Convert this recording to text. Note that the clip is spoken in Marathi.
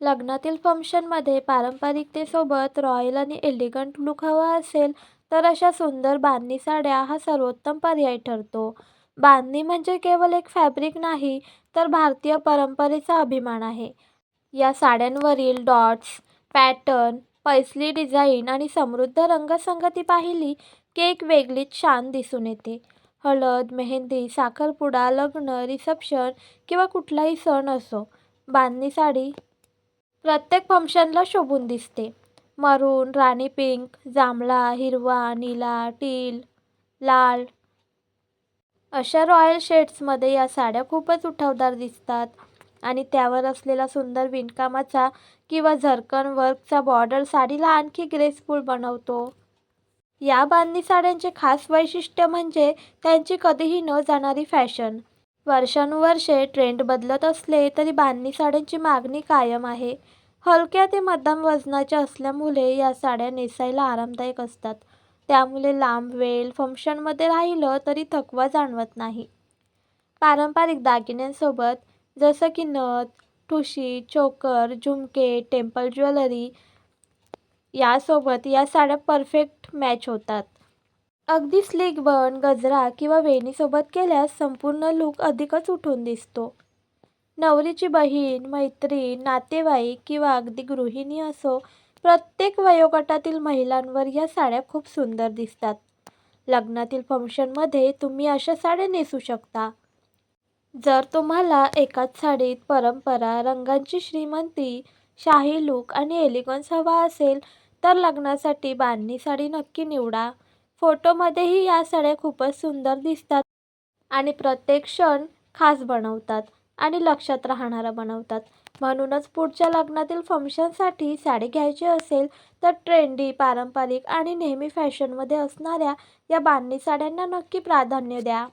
लग्नातील फंक्शनमध्ये पारंपरिकतेसोबत रॉयल आणि एलिगंट लूक हवा असेल तर अशा सुंदर बांधणी साड्या हा सर्वोत्तम पर्याय ठरतो. बांधणी म्हणजे केवळ एक फॅब्रिक नाही, तर भारतीय परंपरेचा अभिमान आहे. या साड्यांवरील डॉट्स, पॅटर्न, पैसली डिझाईन आणि समृद्ध रंगसंगती पाहिली की एक वेगळीच शान दिसून येते. हळद, मेहंदी, साखरपुडा, लग्न, रिसेप्शन किंवा कुठलाही सण असो, बांधणी साडी प्रत्येक फंक्शनला शोभून दिसते. मरून, राणी पिंक, जांभळा, हिरवा, निळा, टील, लाल अशा रॉयल शेड्समध्ये या साड्या खूपच उठावदार दिसतात आणि त्यावर असलेला सुंदर विणकामाचा किंवा झरकन वर्कचा बॉर्डर साडीला आणखी ग्रेसफुल बनवतो. या बांधणी साड्यांचे खास वैशिष्ट्य म्हणजे त्यांची कधीही न जाणारी फॅशन. वर्षानुवर्षे ट्रेंड बदलत असले तरी बांधणी साड्यांची मागणी कायम आहे. हलक्या ते मध्यम वजनाच्या असल्यामुळे या साड्या नेसायला आरामदायक असतात. त्यामुळे लांब वेळ फंक्शनमध्ये राहिलं तरी थकवा जाणवत नाही. पारंपरिक दागिन्यांसोबत जसं की नथ, ठुशी, चोकर, झुमके, टेम्पल ज्वेलरी यासोबत या साड्या परफेक्ट मॅच होतात. अगदी स्लीक बन, गजरा किंवा वेणीसोबत केल्यास संपूर्ण लूक अधिकच उठून दिसतो. नवरीची बहीण, मैत्रीण, नातेवाईक किंवा अगदी गृहिणी असो, प्रत्येक वयोगटातील महिलांवर या साड्या खूप सुंदर दिसतात. लग्नातील फंक्शनमध्ये तुम्ही अशा साड्या नेसू शकता. जर तुम्हाला एकाच साडीत परंपरा, रंगांची श्रीमंती, शाही लूक आणि एलिगन्स हवा असेल तर लग्नासाठी बांधणी साडी नक्की निवडा. फोटोमध्येही या साड्या खूपच सुंदर दिसतात आणि प्रत्येक क्षण खास बनवतात आणि लक्षात राहणारा बनवतात. म्हणूनच पुढच्या लग्नातील फंक्शनसाठी साडी घ्यायची असेल तर ट्रेंडी, पारंपरिक आणि नेहमी फॅशनमध्ये असणाऱ्या या बांधणी साड्यांना नक्की प्राधान्य द्या.